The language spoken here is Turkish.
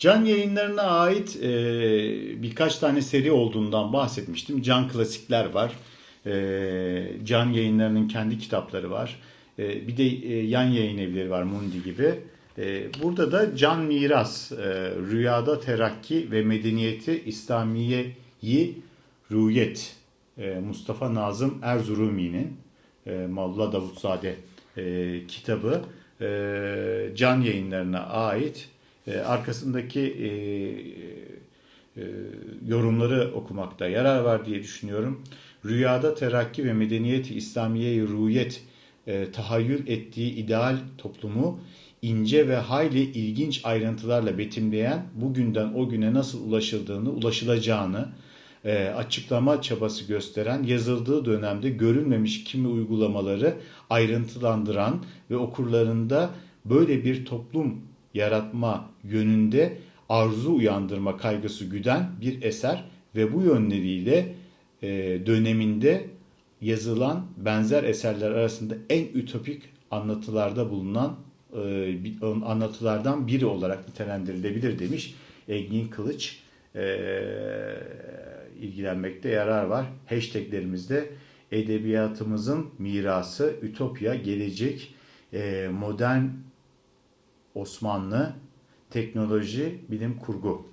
Can yayınlarına ait e, birkaç tane seri olduğundan bahsetmiştim. Can klasikler var. E, Can yayınlarının kendi kitapları var. E, bir de e, yan yayın evleri var Mundi gibi. E, burada da Can Miras, e, Rüyada Terakki ve Medeniyeti İslamiye'yi Rüyet e, Mustafa Nazım Erzurumi'nin e, Mavla Davutzade e, kitabı e, Can yayınlarına ait. E, arkasındaki e, e, yorumları okumakta yarar var diye düşünüyorum. Rüyada terakki ve medeniyeti İslamiye-i Rüyet e, tahayyül ettiği ideal toplumu ince ve hayli ilginç ayrıntılarla betimleyen bugünden o güne nasıl ulaşıldığını, ulaşılacağını e, açıklama çabası gösteren, yazıldığı dönemde görülmemiş kimi uygulamaları ayrıntılandıran ve okurlarında böyle bir toplum yaratma yönünde arzu uyandırma kaygısı güden bir eser ve bu yönleriyle e, döneminde yazılan benzer eserler arasında en ütopik anlatılarda bulunan e, anlatılardan biri olarak nitelendirilebilir demiş Engin Kılıç. E, ilgilenmekte yarar var. Hashtaglerimizde edebiyatımızın mirası, ütopya, gelecek, e, modern Osmanlı, teknoloji, bilim kurgu